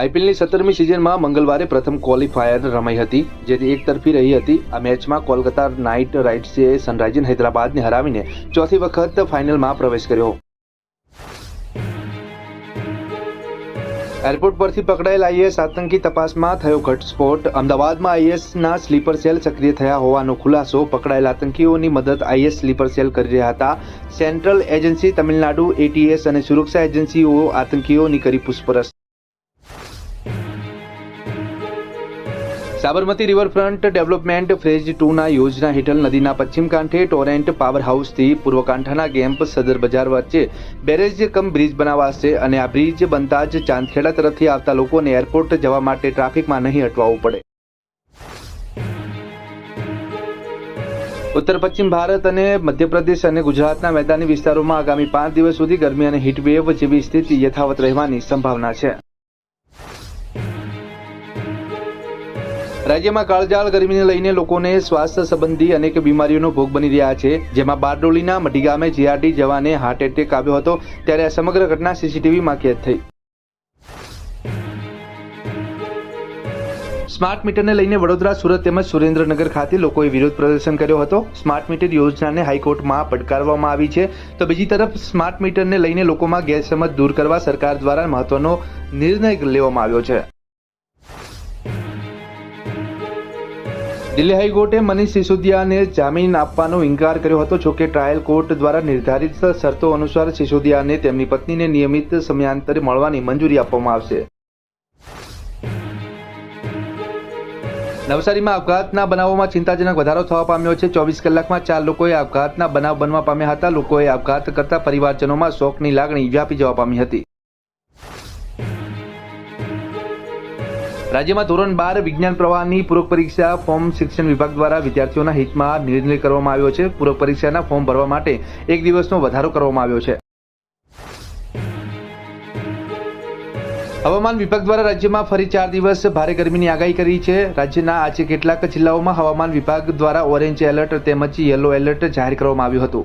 આઈપીએલની સત્તરમી સિઝનમાં મંગળવારે પ્રથમ ક્વોલિફાયર રમાઈ હતી, જેથી એક તરફી રહી હતી. આ મેચમાં કોલકાતા નાઇટ રાઇડર્સે સનરાઇઝર્સ હૈદરાબાદને હરાવીને ચોથી વખત ફાઇનલમાં પ્રવેશ કર્યો. એરપોર્ટ પરથી પકડાયેલ આઈએસ આતંકી તપાસમાં થયો ઘટસ્ફોટ. અમદાવાદમાં આઈએસના સ્લીપર સેલ સક્રિય થયા હોવાનો ખુલાસો. પકડાયેલ આતંકીઓની મદદ આઈએસ સ્લીપર સેલ કરી રહ્યા હતા. સેન્ટ્રલ એજન્સી તમિલનાડુ, એટીએસ અને સુરક્ષા એજન્સીઓ આતંકીઓની કરી પૂછપરછ. સાબરમતી રિવરફ્રન્ટ ડેવલપમેન્ટ ફેઝ ટુના યોજના હેઠળ નદીના પશ્ચિમ કાંઠે ટોરેન્ટ પાવર હાઉસથી પૂર્વ કાંઠાના ગેમ્પ સદર બજાર વચ્ચે બેરેજ કમ બ્રિજ બનાવાશે અને આ બ્રિજ બનતા જ ચાંદખેડા તરફથી આવતા લોકોને એરપોર્ટ જવા માટે ટ્રાફિકમાં નહીં અટવાવું પડે. ઉત્તર પશ્ચિમ ભારત અને મધ્યપ્રદેશ અને ગુજરાતના મેદાની વિસ્તારોમાં આગામી પાંચ દિવસ સુધી ગરમી અને હીટવેવ જેવી સ્થિતિ યથાવત રહેવાની સંભાવના છે. રાજ્યમાં કાળજાળ ગરમીને લઈને લોકોને સ્વાસ્થ્ય સંબંધી અનેક બીમારીઓનો ભોગ બની રહ્યા છે. જેમાં બારડોલીના મઢી ગામે જીઆરડી જવાને હાર્ટ એટેક આવ્યો હતો, ત્યારે આ સમગ્ર ઘટના સીસીટીવીમાં કેદ થઈ. સ્માર્ટ મીટરને લઈને વડોદરા, સુરત તેમજ સુરેન્દ્રનગર ખાતે લોકોએ વિરોધ પ્રદર્શન કર્યો હતો. સ્માર્ટ મીટર યોજનાને હાઈકોર્ટમાં પડકારવામાં આવી છે. તો બીજી તરફ, સ્માર્ટ મીટરને લઈને લોકોમાં ગેરસમજ દૂર કરવા સરકાર દ્વારા મહત્વનો નિર્ણય લેવામાં આવ્યો છે. દિલ્હી હાઈકોર્ટે મનીષ સિસોદિયાને જામીન આપવાનો ઇનકાર કર્યો હતો, જોકે ટ્રાયલ કોર્ટ દ્વારા નિર્ધારિત શરતો અનુસાર સિસોદિયાને તેમની પત્નીને નિયમિત સમયાંતરે મળવાની મંજૂરી આપવામાં આવશે. નવસારીમાં આપઘાતના બનાવોમાં ચિંતાજનક વધારો થવા પામ્યો છે. ચોવીસ કલાકમાં ચાર લોકોએ આપઘાતના બનાવ બનવા પામ્યા હતા. લોકોએ આપઘાત કરતા પરિવારજનોમાં શોકની લાગણી વ્યાપી જવા પામી હતી. રાજ્યમાં ધોરણ બાર વિજ્ઞાન પ્રવાહની પૂરક પરીક્ષા ફોર્મ શિક્ષણ વિભાગ દ્વારા વિદ્યાર્થીઓના હિતમાં નિર્ણય કરવામાં આવ્યો છે. પૂરક પરીક્ષાના ફોર્મ ભરવા માટે એક દિવસનો વધારો કરવામાં આવ્યો છે. હવામાન વિભાગ દ્વારા રાજ્યમાં ફરી ચાર દિવસ ભારે ગરમીની આગાહી કરી છે. રાજ્યના આજે કેટલાક જિલ્લાઓમાં હવામાન વિભાગ દ્વારા ઓરેન્જ એલર્ટ તેમજ યલો એલર્ટ જાહેર કરવામાં આવ્યું હતું.